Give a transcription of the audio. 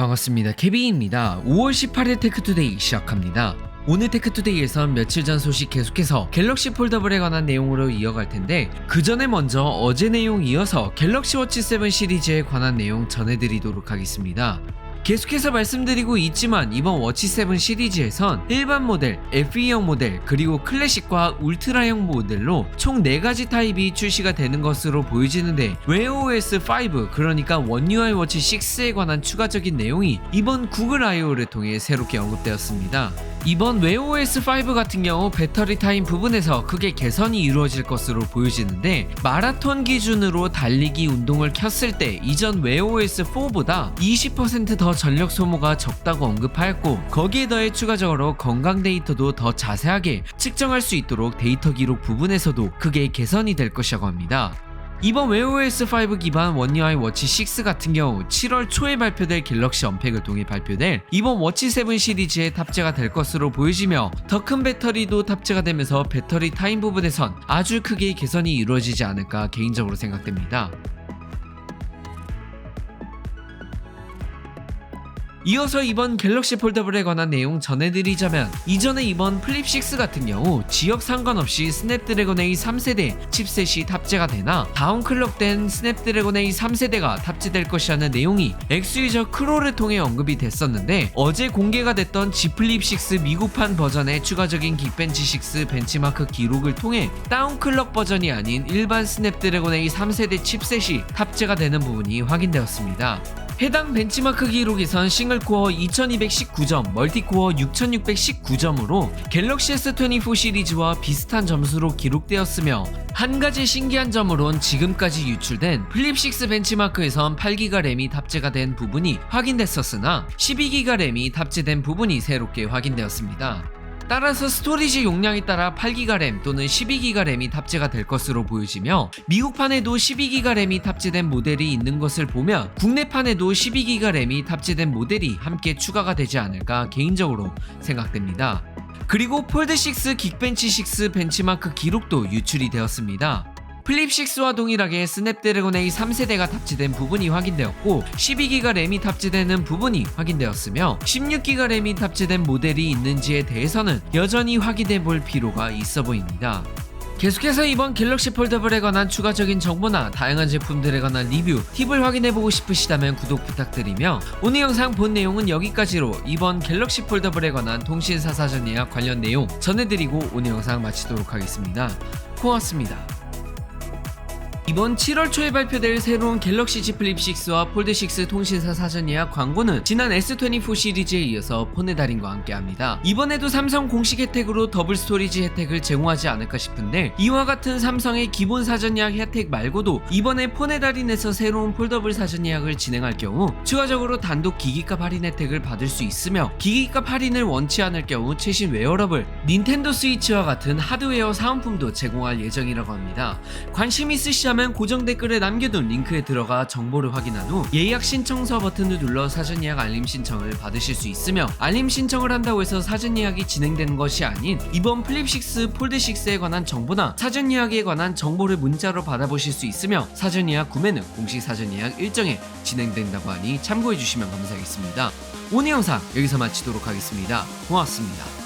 반갑습니다. 케빈입니다. 5월 18일 테크투데이 시작합니다. 오늘 테크투데이에선 며칠 전 소식 계속해서 갤럭시 폴더블에 관한 내용으로 이어갈 텐데 그 전에 먼저 어제 내용 이어서 갤럭시 워치 7 시리즈에 관한 내용 전해드리도록 하겠습니다. 계속해서 말씀드리고 있지만 이번 워치 7 시리즈에선 일반 모델, FE형 모델, 그리고 클래식과 울트라형 모델로 총 4가지 타입이 출시가 되는 것으로 보여지는데 웨어OS 5 그러니까 원 UI 워치 6에 관한 추가적인 내용이 이번 구글 I.O.를 통해 새롭게 언급되었습니다. 이번 웨어OS 5 같은 경우 배터리 타임 부분에서 크게 개선이 이루어질 것으로 보여지는데 마라톤 기준으로 달리기 운동을 켰을 때 이전 웨어OS 4보다 20%더 전력 소모가 적다고 언급하였고 거기에 더해 추가적으로 건강 데이터도 더 자세하게 측정할 수 있도록 데이터 기록 부분에서도 크게 개선이 될 것이라고 합니다. 이번 웨어OS 5 기반 원 UI 워치 6 같은 경우 7월 초에 발표될 갤럭시 언팩을 통해 발표될 이번 워치 7 시리즈에 탑재가 될 것으로 보여지며 더 큰 배터리도 탑재가 되면서 배터리 타임 부분에선 아주 크게 개선이 이루어지지 않을까 개인적으로 생각됩니다. 이어서 이번 갤럭시 폴더블에 관한 내용 전해드리자면 이전에 이번 플립 6 같은 경우 지역 상관없이 스냅드래곤 A 3세대 칩셋이 탑재가 되나 다운클럭된 스냅드래곤 A 3세대가 탑재될 것이라는 내용이 엑스유저 크로를 통해 언급이 됐었는데 어제 공개가 됐던 G 플립 6 미국판 버전의 추가적인 긱벤치 6 벤치마크 기록을 통해 다운클럭 버전이 아닌 일반 스냅드래곤 A 3세대 칩셋이 탑재가 되는 부분이 확인되었습니다. 해당 벤치마크 기록에선 싱글코어 2219점, 멀티코어 6619점으로 갤럭시 S24 시리즈와 비슷한 점수로 기록되었으며 한 가지 신기한 점으론 지금까지 유출된 플립6 벤치마크에선 8기가 램이 탑재가 된 부분이 확인됐었으나 12기가 램이 탑재된 부분이 새롭게 확인되었습니다. 따라서 스토리지 용량에 따라 8기가 램 또는 12기가 램이 탑재가 될 것으로 보여지며 미국판에도 12기가 램이 탑재된 모델이 있는 것을 보면 국내판에도 12기가 램이 탑재된 모델이 함께 추가가 되지 않을까 개인적으로 생각됩니다. 그리고 폴드6 긱벤치 6 벤치마크 기록도 유출이 되었습니다. 플립6와 동일하게 스냅드래곤 A 3세대가 탑재된 부분이 확인되었고 12기가 램이 탑재되는 부분이 확인되었으며 16기가 램이 탑재된 모델이 있는지에 대해서는 여전히 확인해 볼 필요가 있어 보입니다. 계속해서 이번 갤럭시 폴더블에 관한 추가적인 정보나 다양한 제품들에 관한 리뷰, 팁을 확인해보고 싶으시다면 구독 부탁드리며 오늘 영상 본 내용은 여기까지로 이번 갤럭시 폴더블에 관한 통신사 사전 예약 관련 내용 전해드리고 오늘 영상 마치도록 하겠습니다. 고맙습니다. 이번 7월 초에 발표될 새로운 갤럭시 Z 플립 6와 폴드 6 통신사 사전 예약 광고는 지난 S24 시리즈에 이어서 폰의 달인과 함께합니다. 이번에도 삼성 공식 혜택으로 더블 스토리지 혜택을 제공하지 않을까 싶은데 이와 같은 삼성의 기본 사전 예약 혜택 말고도 이번에 폰의 달인에서 새로운 폴더블 사전 예약을 진행할 경우 추가적으로 단독 기기값 할인 혜택을 받을 수 있으며 기기값 할인을 원치 않을 경우 최신 웨어러블, 닌텐도 스위치와 같은 하드웨어 사은품도 제공할 예정이라고 합니다. 관심 있으시다면 고정 댓글에 남겨둔 링크에 들어가 정보를 확인한 후 예약 신청서 버튼을 눌러 사전 예약 알림 신청을 받으실 수 있으며 알림 신청을 한다고 해서 사전 예약이 진행되는 것이 아닌 이번 플립6 폴드6에 관한 정보나 사전 예약에 관한 정보를 문자로 받아보실 수 있으며 사전 예약 구매는 공식 사전 예약 일정에 진행된다고 하니 참고해 주시면 감사하겠습니다. 오늘 영상 여기서 마치도록 하겠습니다. 고맙습니다.